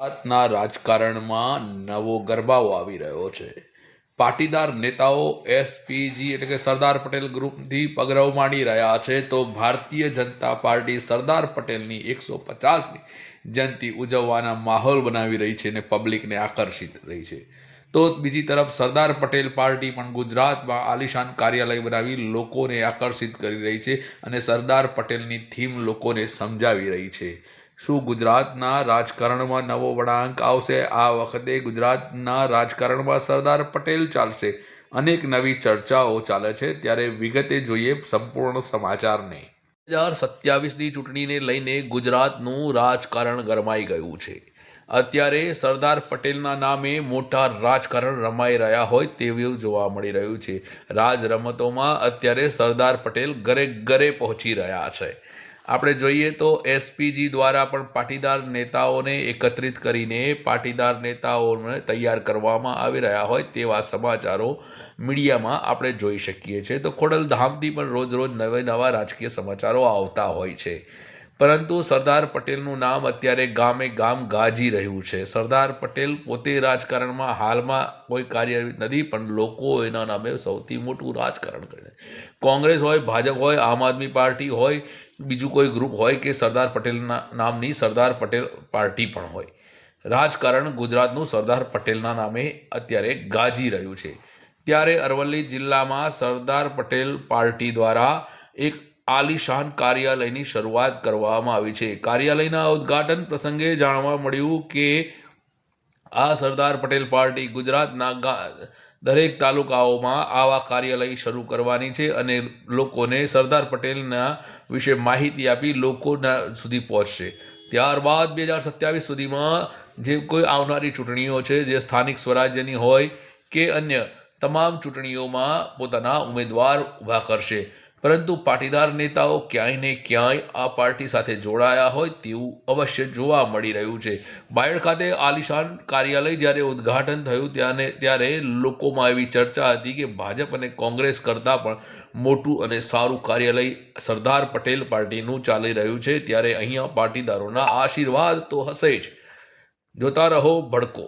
ગુજરાતના રાજકારણમાં નવો ગરબાઓ આવી રહ્યો છે. પાટીદાર નેતાઓ એસપીજી એટલે કે સરદાર પટેલ ગ્રુપથી પગરવ માંડી રહ્યા છે તો ભારતીય જનતા પાર્ટી સરદાર પટેલની એકસો પચાસની જયંતિ ઉજવવાના માહોલ બનાવી રહી છે અને પબ્લિકને આકર્ષિત રહી છે. તો બીજી તરફ સરદાર પટેલ પાર્ટી પણ ગુજરાતમાં આલિશાન કાર્યાલય બનાવી લોકોને આકર્ષિત કરી રહી છે અને સરદાર પટેલની થીમ લોકોને સમજાવી રહી છે. શું ગુજરાતના રાજકારણમાં નવો વળાંક આવશે? આ વખતે ગુજરાતના રાજકારણમાં સરદાર પટેલ ચાલશે. અનેક નવી ચર્ચાઓ ચાલે છે. ત્યારે વિગતે જોઈએ સંપૂર્ણ સમાચારને. બે હજાર સત્યાવીસની ચૂંટણીને લઈને ગુજરાતનું રાજકારણ ગરમાઈ ગયું છે. અત્યારે સરદાર પટેલના નામે મોટા રાજકારણ રમાઈ રહ્યા હોય તેવું જોવા મળી રહ્યું છે. રાજ રમતોમાં અત્યારે સરદાર પટેલ ઘરે ઘરે પહોંચી રહ્યા છે. આપણે જોઈએ તો એસપીજી દ્વારા પણ પાટીદાર નેતાઓને એકત્રિત કરીને પાટીદાર નેતાઓને તૈયાર કરવામાં આવી રહ્યા હોય તેવા સમાચારો મીડિયામાં આપણે જોઈ શકીએ છીએ. તો ખોડલધામથી પણ રોજ રોજ નવા નવા રાજકીય સમાચારો આવતા હોય છે. પરંતુ સરદાર પટેલનું નામ અત્યારે ગામે ગામ ગાજી રહ્યું છે. સરદાર પટેલ પોતે રાજકારણમાં હાલમાં કોઈ કાર્યરત નથી, પણ લોકો એના નામે સૌથી મોટું રાજકારણ કરે. કોંગ્રેસ હોય, ભાજપ હોય, આમ આદમી પાર્ટી હોય, બીજું કોઈ ગ્રુપ હોય કે સરદાર પટેલના નામની સરદાર પટેલ પાર્ટી પણ હોય. રાજકારણ ગુજરાતનું સરદાર પટેલના નામે અત્યારે ગાજી રહ્યું છે. ત્યારે અરવલ્લી જિલ્લામાં સરદાર પટેલ પાર્ટી દ્વારા એક આલિશાન કાર્યાલયની શરૂઆત કરવામાં આવી છે. કાર્યાલયના ઉદ્ઘાટન પ્રસંગે જાણવા મળ્યું કે આ સરદાર પટેલ પાર્ટી ગુજરાતના દરેક તાલુકાઓમાં આવા કાર્યાલય શરૂ કરવાની છે અને લોકોને સરદાર પટેલના વિશે માહિતી આપી લોકોના સુધી પહોંચશે. ત્યારબાદ બે હજાર સત્યાવીસ સુધીમાં જે કોઈ આવનારી ચૂંટણીઓ છે, જે સ્થાનિક સ્વરાજ્યની હોય કે અન્ય, તમામ ચૂંટણીઓમાં પોતાના ઉમેદવાર ઊભા કરશે. પરંતુ પાટીદાર નેતાઓ ક્યાંય ને ક્યાંય આ પાર્ટી સાથે જોડાયા હોય તેવું અવશ્ય જોવા મળી રહ્યું છે. બાયડ ખાતે આલિશાન કાર્યાલય જ્યારે ઉદ્ઘાટન થયું ત્યારે ત્યારે લોકોમાં એવી ચર્ચા હતી કે ભાજપ અને કોંગ્રેસ કરતાં પણ મોટું અને સારું કાર્યાલય સરદાર પટેલ પાર્ટીનું ચાલી રહ્યું છે. ત્યારે અહીંયા પાટીદારોના આશીર્વાદ તો હશે જ. જોતા રહો ભડકો.